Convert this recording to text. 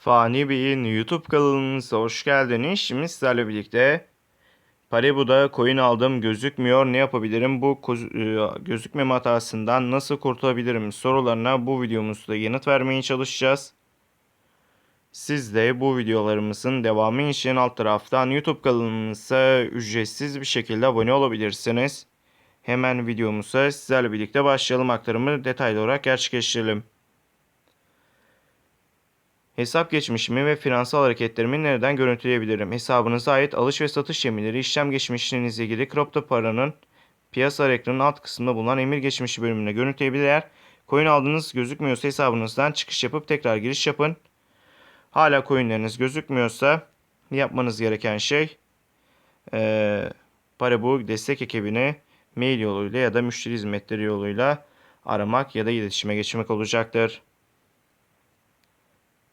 Fani Bey'in YouTube kanalımıza hoş geldiniz. Şimdi sizlerle birlikte Paribu'da coin aldım gözükmüyor ne yapabilirim bu e, gözükmeme hatasından nasıl kurtulabilirim sorularına bu videomuzda yanıt vermeye çalışacağız. Siz de bu videolarımızın devamı için alt taraftan YouTube kanalımıza ücretsiz bir şekilde abone olabilirsiniz. Hemen videomuza sizlerle birlikte başlayalım aktarımı detaylı olarak gerçekleştirelim. Hesap geçmişimi ve finansal hareketlerimi nereden görüntüleyebilirim? Hesabınıza ait alış ve satış yeminleri, işlem geçmişlerinizle ilgili kripto paranın piyasa ekranının alt kısmında bulunan emir geçmişi bölümüne görüntüleyebilir. Eğer coin aldığınız gözükmüyorsa hesabınızdan çıkış yapıp tekrar giriş yapın. Hala coinleriniz gözükmüyorsa yapmanız gereken şey eee Paribu destek ekibini mail yoluyla ya da müşteri hizmetleri yoluyla aramak ya da iletişime geçmek olacaktır.